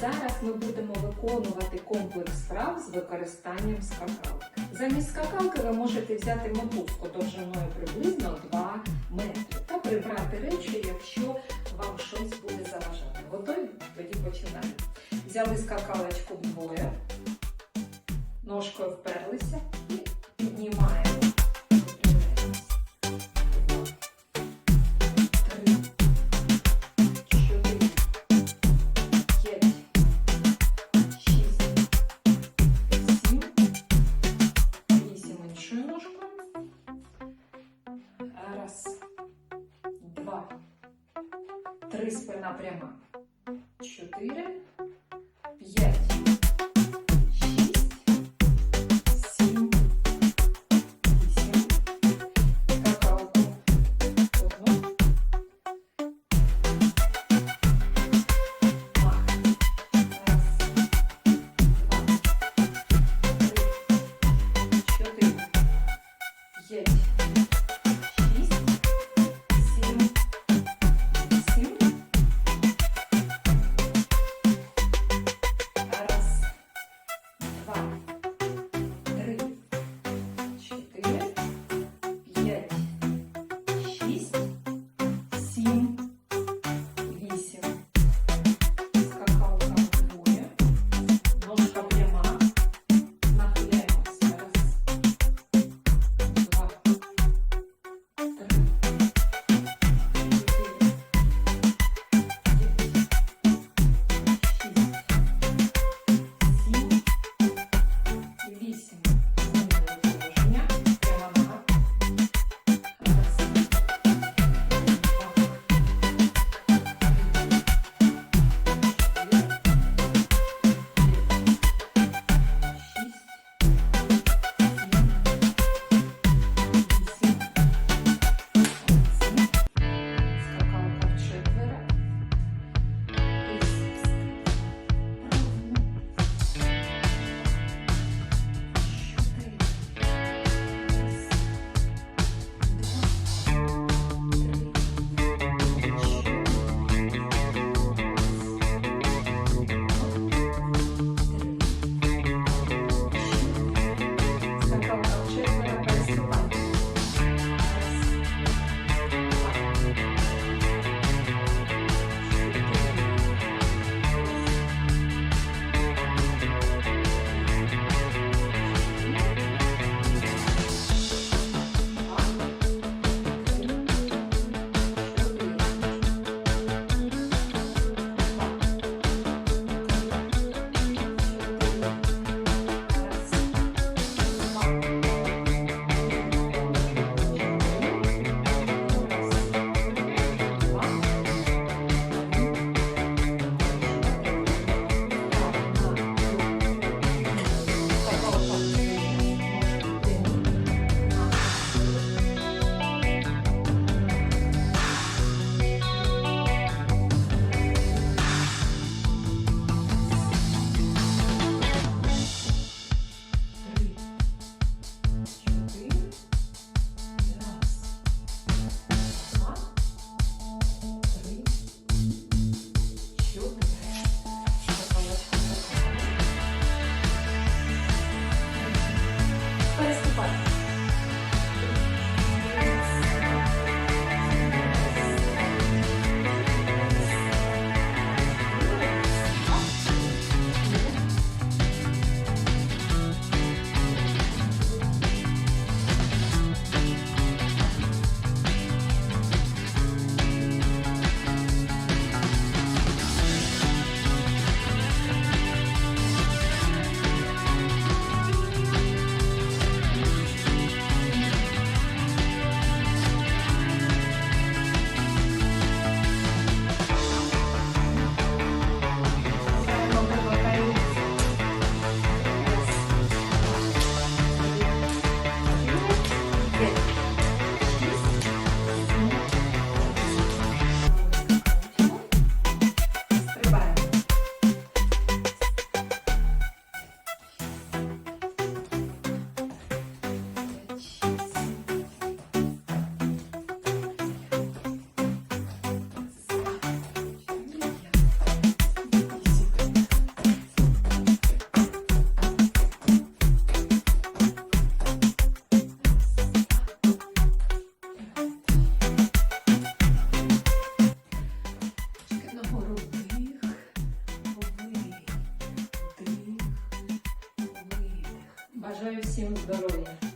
зараз ми будемо виконувати комплекс вправ з використанням скакалки. Замість скакалки ви можете взяти мотузку довжиною приблизно 2 метри та прибрати речі, якщо вам щось буде заважати. Готові? Тоді починаємо. Взяли скакалочку вдвоє, ножкою вперлися і піднімаємо. Три спина пряма. Чотири. Бажаю всім здоров'я!